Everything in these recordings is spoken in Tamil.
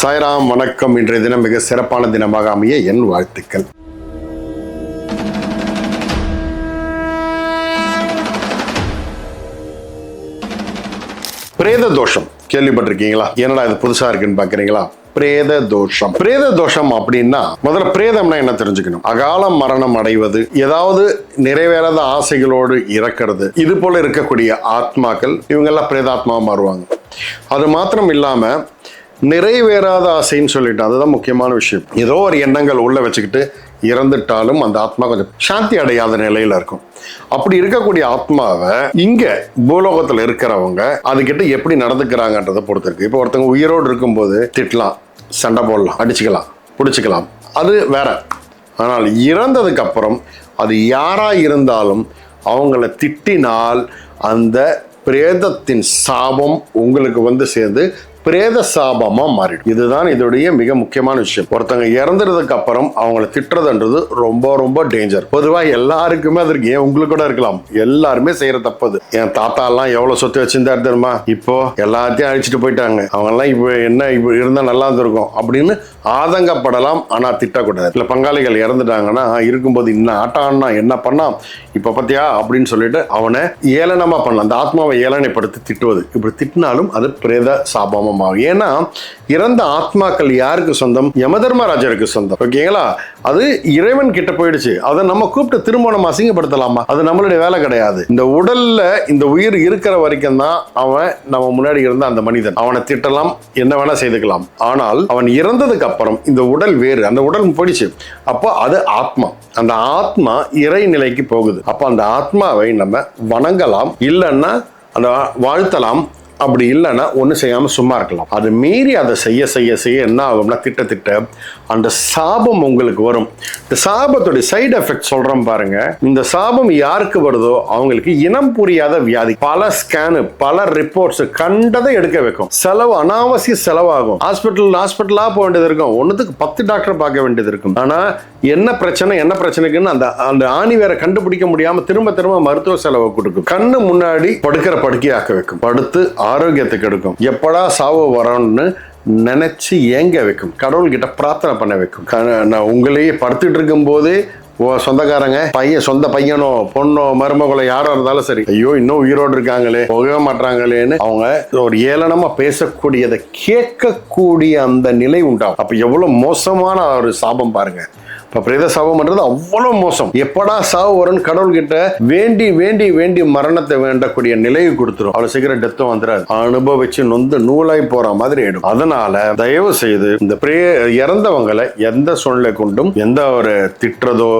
சாய்ராம் வணக்கம். இன்றைய தினம் மிக சிறப்பான தினமாக அமைய என் வாழ்த்துக்கள். பிரேத தோஷம். கேள்விப்பட்டிருக்கீங்களா? என்னடா இது புதுசா இருக்குன்னு பாக்குறீங்களா? பிரேத தோஷம். பிரேத தோஷம் அப்படின்னா முதல்ல பிரேதம்னா என்ன தெரிஞ்சுக்கணும்? அகால மரணம் அடைவது ஏதாவது நிறைவேறாத ஆசைகளோடு இறக்கிறது இது போல இருக்கக்கூடிய ஆத்மாக்கள் இவங்கெல்லாம் பிரேதாத்மாவா மாறுவாங்க. அது மாத்திரம் இல்லாமல் நிறைவேறாத ஆசைன்னு சொல்லிட்டு அதுதான் முக்கியமான விஷயம். ஏதோ ஒரு எண்ணங்கள் உள்ள வச்சுக்கிட்டு இறந்துட்டாலும் அந்த ஆத்மா கொஞ்சம் சாந்தி அடையாத நிலையில இருக்கும். அப்படி இருக்கக்கூடிய ஆத்மாவை இங்க பூலோகத்துல இருக்கிறவங்க அதுக்கிட்ட எப்படி நடந்துக்கிறாங்கன்றதை பொறுத்து இருக்கு இப்போ ஒருத்தவங்க உயிரோடு இருக்கும்போது திட்டலாம் சண்டை போடலாம் அடிச்சுக்கலாம் பிடிச்சிக்கலாம். அது வேற. ஆனால் இறந்ததுக்கு அப்புறம் அது யாரா இருந்தாலும் அவங்கள திட்டினால் அந்த பிரேதத்தின் சாபம் உங்களுக்கு வந்து சேர்ந்து பிரேத சாபமா மாறிடும். இதுதான் இதோடைய மிக முக்கியமான விஷயம். ஒருத்தங்க இறந்துறதுக்கு அப்புறம் அவங்கள திட்டுறதுன்றது ரொம்ப ரொம்ப டேஞ்சர் பொதுவா எல்லாருக்குமே அது இருக்கு. ஏன் உங்களுக்கு கூட இருக்கலாம். எல்லாருமே செய்யற தப்பது என் தாத்தா எல்லாம் எவ்வளவு சொத்து வச்சிருந்தாரு தெரியுமா? இப்போ எல்லாத்தையும் அழிச்சிட்டு போயிட்டாங்க. அவங்க எல்லாம் இப்போ என்ன இப்போ இருந்தா நல்லா இருந்திருக்கும் அப்படின்னு ஆதங்கப்படலாம். ஆனா திட்டக்கூடாது. இல்ல பங்காளிகள் இறந்துட்டாங்கன்னா இருக்கும்போது இன்னும் ஆட்டான்னா என்ன பண்ணா? இப்ப பத்தியா? அப்படின்னு சொல்லிட்டு அவனை ஏளனமா பண்ணலாம். அந்த ஆத்மாவை ஏளனைப்படுத்தி திட்டுவது. இப்படி திட்டினாலும் அது பிரேத சமமாகும். ஏன்னா இறந்த ஆத்மாக்கள் யாருக்கு சொந்தம்? யமதர்மராஜருக்கு சொந்தம். ஓகேங்களா? அது இறைவன் கிட்ட போயிடுச்சு. அதை நம்ம கூப்பிட்டு திரும்ப நம்ம அசிங்கப்படுத்தலாமா? அது நம்மளுடைய வேலை கிடையாது. இந்த உடல்ல இந்த உயிர் இருக்கிற வரைக்கும் தான் அவன் நம்ம முன்னாடி இருந்த அந்த மனிதன். அவனை திட்டலாம் என்ன வேணா செய்துக்கலாம். ஆனால் அவன் இறந்ததுக்கு அப்புறம் இந்த உடல் வேறு. அந்த உடல் போயிடுச்சு. அப்போ அது ஆத்மா. அந்த ஆத்மா இறை நிலைக்கு போகுது. அப்போ அந்த ஆத்மாவை நம்ம வணங்கலாம். இல்லைன்னா அந்த வாழ்த்தலாம். அப்படி இல்லைன்னா ஒன்றும் செய்யாமல் சும்மா இருக்கலாம். அது மீறி அதை செய்ய செய்ய செய்ய என்ன ஆகும்னா திட்ட திட்ட அந்த சாபம் உங்களுக்கு வரும். இந்த சாபத்துடைய சைடு எஃபெக்ட் சொல்கிறோம் பாருங்க. இந்த சாபம் யாருக்கு வருதோ அவங்களுக்கு இனம் புரியாத வியாதி. பல ஸ்கேனு பல ரிப்போர்ட்ஸ் கண்டதை எடுக்க வைக்கும். செலவு அனாவசிய செலவாகும். ஹாஸ்பிட்டல் ஹாஸ்பிட்டலாக போக வேண்டியது இருக்கும். ஒன்றுத்துக்கு பத்து டாக்டர் பார்க்க வேண்டியது இருக்கும். ஆனால் என்ன பிரச்சனை என்ன பிரச்சனைக்குன்னு அந்த அந்த ஆணி வேற கண்டுபிடிக்க முடியாமல் திரும்ப திரும்ப மருத்துவ செலவை கொடுக்கும். கண்ணு முன்னாடி படுக்கிற படுக்கையாக்க வைக்கும். படுத்து ஆரோக்கியத்துக்கு எடுக்கும். எப்படா சாவு வரோம்னு நினைச்சு ஏங்க வைக்கும். கடவுள்கிட்ட பிரார்த்தனை பண்ண வைக்கும். க- நான் உங்களையே படுத்துட்டு இருக்கும் போதே ஓ சொந்தக்காரங்க பையன் சொந்த பையனோ பொண்ணோ மருமகளோ யாரோ இருந்தாலும் சரி ஐயோ இன்னும் உயிரோடு இருக்காங்களே போகவே மாட்டாங்களேன்னு அவங்க ஒரு ஏளனமா பேசக்கூடியதை கேட்கக்கூடிய அந்த நிலை உண்டாகும். அப்ப எவ்வளவு மோசமான ஒரு சாபம் பாருங்க. இப்ப பிரேத சாபம்ன்றது அவ்வளவு மோசம். எப்படா சாவு வரும்னு கடவுள்கிட்ட வேண்டி வேண்டி வேண்டி மரணத்தை வேண்டக்கூடிய நிலையை கொடுத்துரும். அவ்வளவு சீக்கிரம் டெத்தும் வந்துடாது அனுபவிச்சு நொந்து நூலாய் போற மாதிரி ஆயிடும். அதனால தயவு செய்து இந்த பிரே இறந்தவங்களை எந்த சூழ்நிலை கொண்டும் எந்த ஒரு திட்டுறதோ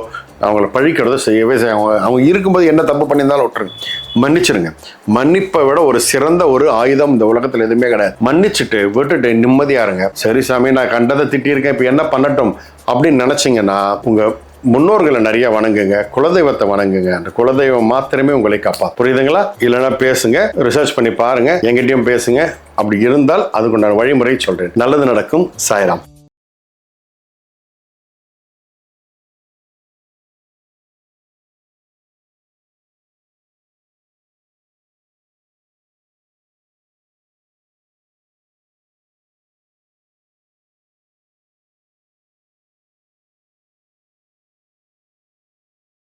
அவங்கள பழிக்கிறத செய்யவே செய்ய அவங்க அவங்க இருக்கும்போது என்ன தப்பு பண்ணியிருந்தாலும் விட்டுருங்க மன்னிச்சிருங்க. மன்னிப்பை விட ஒரு சிறந்த ஒரு ஆயுதம் இந்த உலகத்தில் எதுவுமே கிடையாது. மன்னிச்சுட்டு விட்டுட்டு நிம்மதியா இருங்க. சரி சாமி நான் கண்டதை திட்டியிருக்கேன் இப்போ என்ன பண்ணட்டும் அப்படின்னு நினச்சிங்கன்னா உங்க முன்னோர்களை நிறைய வணங்குங்க. குலதெய்வத்தை வணங்குங்க. அந்த குலதெய்வம் மாத்திரமே உங்களை காப்பா புரியுதுங்களா? இல்லைன்னா பேசுங்க ரிசர்ச் பண்ணி பாருங்க எங்கிட்டயும் பேசுங்க. அப்படி இருந்தால் அதுக்குண்டான வழிமுறை சொல்றேன். நல்லது நடக்கும். சாய்ராம்.